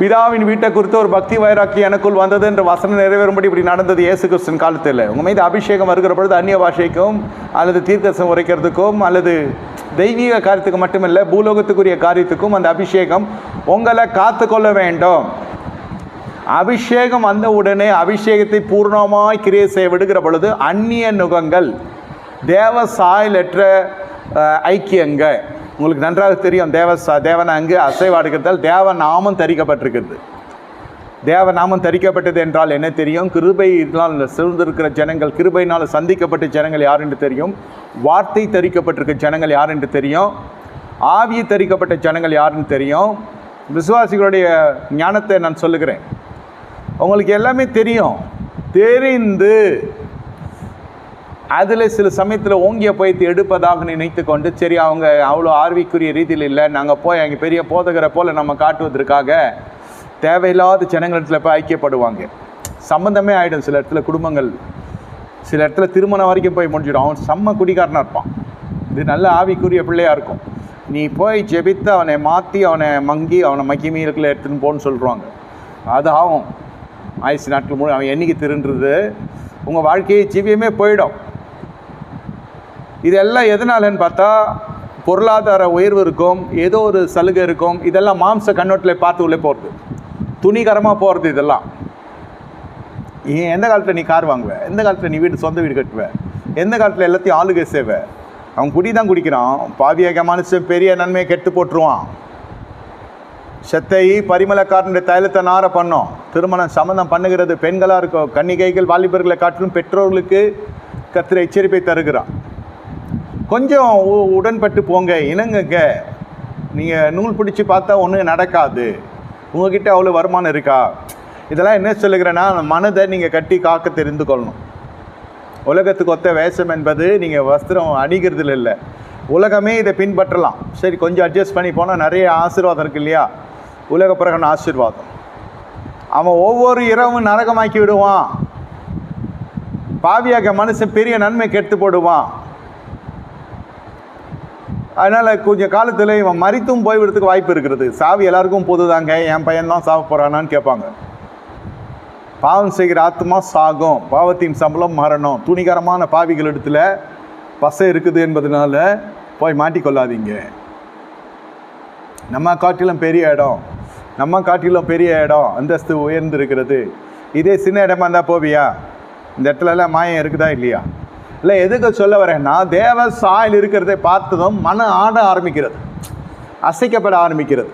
பிதாவின் வீட்டை குறித்து ஒரு பக்தி வைராக்கி எனக்குள் வந்தது என்ற வசனம் நிறைவேறும்படி இப்படி நடந்தது இயேசு கிறிஸ்தன் காலத்தில். உங்கள் மீது அபிஷேகம் வருகிற பொழுது அந்நிய பாஷைக்கும் அல்லது தீர்க்கசம் உரைக்கிறதுக்கும் அல்லது தெய்வீக காரியத்துக்கு மட்டுமில்லை பூலோகத்துக்குரிய காரியத்துக்கும் அந்த அபிஷேகம் உங்களை காத்துக்கொள்ள வேண்டும். அபிஷேகம் வந்த உடனே அபிஷேகத்தை பூர்ணமாய் கிரியை செய்ய விடுகிற பொழுது அந்நிய நுகங்கள் தேவ சாயலற்ற ஐக்கியங்கள் உங்களுக்கு நன்றாக தெரியும் தேவ தேவன் அங்கு அசைவாடுகிறதால் தேவ நாமம் தரிக்கப்பட்டிருக்கிறது. தேவ நாமம் தரிக்கப்பட்டது என்றால் என்ன தெரியும்? கிருபையினால் சூழ்ந்திருக்கிற ஜனங்கள் கிருபையினால் சந்திக்கப்பட்ட ஜனங்கள் யார் என்று தெரியும்? வார்த்தை தரிக்கப்பட்டிருக்க ஜனங்கள் யார் என்று தெரியும்? ஆவியை தரிக்கப்பட்ட ஜனங்கள் யாருன்னு தெரியும்? விசுவாசிகளுடைய ஞானத்தை நான் சொல்லுகிறேன். உங்களுக்கு எல்லாமே தெரியும். தெரிந்து அதில் சில சமயத்தில் ஓங்கிய பயத்தை எடுப்பதாக நினைத்து கொண்டு சரி அவங்க அவ்வளோ ஆர்விக்குரிய ரீதியில் இல்லை நாங்கள் போய் அங்கே பெரிய போதகரை போல் நம்ம காட்டுவதற்காக தேவையில்லாத ஜனங்களிடத்தில் போய் ஐக்கியப்படுவாங்க. சம்மந்தமே ஆகிடும் சில இடத்துல குடும்பங்கள். சில இடத்துல திருமணம் வரைக்கும் போய் முடிஞ்சிடும். அவன் செம்ம குடிகாரனாக இருப்பான். இது நல்ல ஆவிக்குரிய பிள்ளையாக இருக்கும். நீ போய் ஜெபித்து அவனை மாற்றி அவனை மங்கி அவனை மகிமீருக்குள்ள எடுத்துன்னு போன்னு சொல்கிறாங்க அது ஆகும். ஆயுசு நாட்கள் முழு அவன் என்றைக்கு திருன்றது உங்கள் வாழ்க்கையை ஜீவியமே போயிடும். இதெல்லாம் எதனாலன்னு பார்த்தா பொருளாதார உயர்வு இருக்கும் ஏதோ ஒரு சலுகை இருக்கும் இதெல்லாம் மாம்ச கண்ணோட்டில் பார்த்து உள்ளே போகிறது துணிகரமாக போகிறது இதெல்லாம். ஏன் எந்த காலத்தில் நீ கார் வாங்குவ? எந்த காலத்தில் நீ வீடு சொந்த வீடு கட்டுவ? எந்த காலத்தில் எல்லாத்தையும் ஆளுகை செய்வ? அவன் குடி தான் குடிக்கிறான். பாவியாக மனுஷன் பெரிய நன்மையை கெட்டு போட்டுருவான். செத்தை பரிமளக்காரனுடைய தைலத்தை நார பண்ணோம். திருமணம் சம்மந்தம் பண்ணுகிறது பெண்களாக இருக்கும் கன்னிகைகள் வாலிபர்களை காட்டிலும் பெற்றோர்களுக்கு கத்திர எச்சரிப்பை தருகிறான் கொஞ்சம் உ- உடன்பட்டு போங்க இணங்குங்க. நீங்கள் நூல் பிடிச்சி பார்த்தா ஒன்றும் நடக்காது. உங்ககிட்ட அவ்வளோ வருமானம் இருக்கா? இதெல்லாம் என்ன சொல்லுகிறேன்னா மனதை நீங்கள் கட்டி காக்க தெரிந்து கொள்ளணும். உலகத்துக்கு ஒத்த வேஷம் என்பது நீங்கள் வஸ்திரம் அணிகிறதுல இல்லை. உலகமே இதை பின்பற்றலாம். சரி கொஞ்சம் அட்ஜஸ்ட் பண்ணி போனால் நிறைய ஆசீர்வாதம் இருக்கு இல்லையா? உலக பிரகன ஆசீர்வாதம். அவன் ஒவ்வொரு இரவும் நரகமாக்கி விடுவான். பாவியாக மனுஷன் பெரிய நன்மை கெடுத்து போடுவான். அதனால் கொஞ்சம் காலத்தில் இவன் மறித்தும் போய்விடுறதுக்கு வாய்ப்பு இருக்கிறது சாவி எல்லாருக்கும் பொதுதாங்க. என் பையன் தான் சாவ போகிறானான்னு கேட்பாங்க. பாவம் செய்கிற ஆத்மா சாகும். பாவத்தின் சம்பளம் மரணம் துணிகரமான பாவிகள் இடத்துல பசை இருக்குது என்பதனால போய் மாட்டிக்கொள்ளாதீங்க. நம்ம காட்டிலும் பெரிய இடம். நம்ம காட்டிலும் பெரிய இடம். அந்தஸ்து உயர்ந்து இருக்கிறது இதே சின்ன இடமா இருந்தால் போவியா? இந்த இடத்துலலாம் மாயம் இருக்குதா இல்லையா? இல்லை எதுக்கு சொல்ல வரேன்னா தேவ சாயல் இருக்கிறதை பார்த்ததும் மன ஆட ஆரம்பிக்கிறது. அசைக்கப்பட ஆரம்பிக்கிறது.